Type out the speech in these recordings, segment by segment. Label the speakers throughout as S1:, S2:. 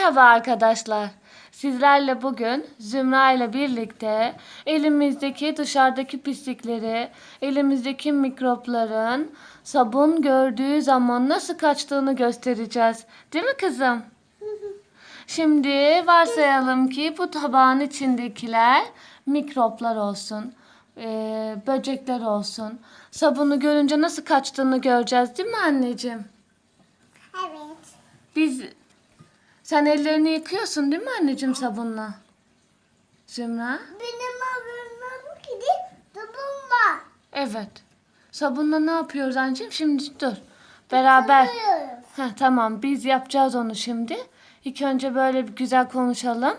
S1: Merhaba arkadaşlar. Sizlerle bugün Zümra ile birlikte elimizdeki dışarıdaki pislikleri, elimizdeki mikropların sabun gördüğü zaman nasıl kaçtığını göstereceğiz. Değil mi kızım? Şimdi varsayalım ki bu tabağın içindekiler mikroplar olsun, eee, böcekler olsun. Sabunu görünce nasıl kaçtığını göreceğiz değil mi anneciğim?
S2: Evet.
S1: Biz sen ellerini yıkıyorsun değil mi anneciğim sabunla? Zümra?
S2: Benim bu kedi topum var.
S1: Evet. Sabunla ne yapıyoruz anneciğim? Şimdi dur. Beraber.
S2: Tanıyoruz.
S1: Heh, tamam biz yapacağız onu şimdi. İlk önce böyle bir güzel konuşalım.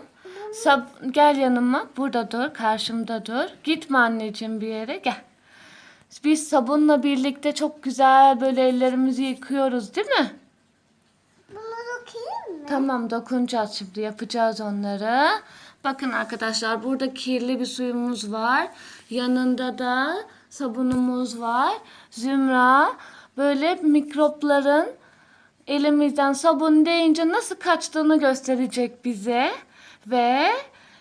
S1: Sab gel yanıma. Burada dur. Karşımda dur. Gitme anneciğim bir yere. Gel. Biz sabunla birlikte çok güzel böyle ellerimizi yıkıyoruz değil mi? Tamam dokunacağız şimdi yapacağız onları. Bakın arkadaşlar burada kirli bir suyumuz var. Yanında da sabunumuz var. Zümra böyle mikropların elimizden sabun deyince nasıl kaçtığını gösterecek bize. Ve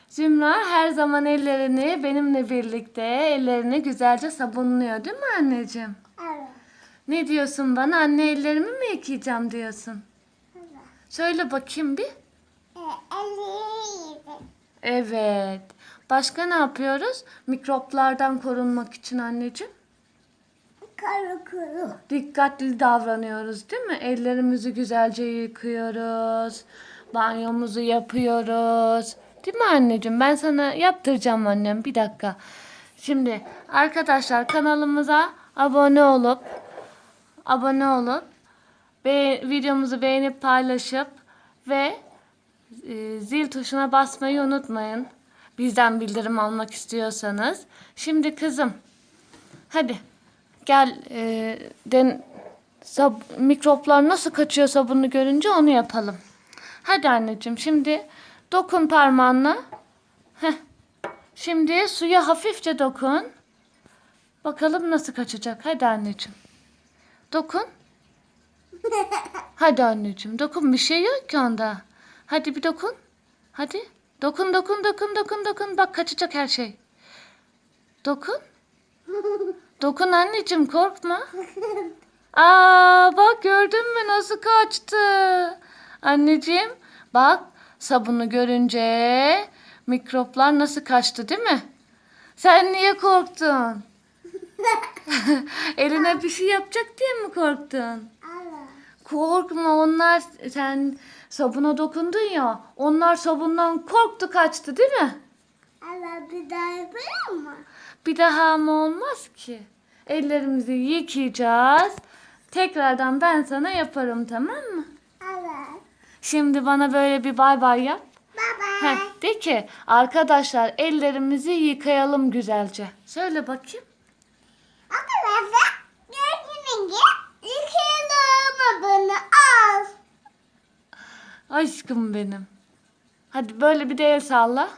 S1: Zümra her zaman ellerini benimle birlikte ellerini güzelce sabunluyor değil mi anneciğim?
S2: Evet.
S1: Ne diyorsun bana? Anne ellerimi mi yıkayacağım diyorsun? Söyle bakayım bir.
S2: Ee,
S1: Evet. Başka ne yapıyoruz? Mikroplardan korunmak için anneciğim.
S2: Kara kuru.
S1: Dikkatli davranıyoruz değil mi? Ellerimizi güzelce yıkıyoruz. Banyomuzu yapıyoruz. Değil mi anneciğim? Ben sana yaptıracağım annem. Bir dakika. Şimdi arkadaşlar kanalımıza abone olup abone olup be- videomuzu beğenip paylaşıp ve e, zil tuşuna basmayı unutmayın. Bizden bildirim almak istiyorsanız. Şimdi kızım hadi gel e, den, sab- mikroplar nasıl kaçıyor sabunu görünce onu yapalım. Hadi anneciğim şimdi dokun parmağınla. Şimdi suya hafifçe dokun. Bakalım nasıl kaçacak. Hadi anneciğim. Dokun. Hadi anneciğim dokun bir şey yok ki onda. Hadi bir dokun. Hadi. Dokun dokun dokun dokun dokun. Bak kaçacak her şey. Dokun. Dokun anneciğim korkma. Aa bak gördün mü nasıl kaçtı. Anneciğim bak sabunu görünce mikroplar nasıl kaçtı değil mi? Sen niye korktun? Eline bir şey yapacak diye mi korktun? Korkma onlar sen sabuna dokundun ya onlar sabundan korktu kaçtı değil mi?
S2: Evet bir daha yapayım mı?
S1: Bir daha ama olmaz ki. Ellerimizi yıkayacağız. Tekrardan ben sana yaparım tamam mı?
S2: Evet.
S1: Şimdi bana böyle bir bay bay yap.
S2: Bye.
S1: Heh, de ki arkadaşlar ellerimizi yıkayalım güzelce. Söyle bakayım. Aşkım benim. Hadi böyle bir de el salla.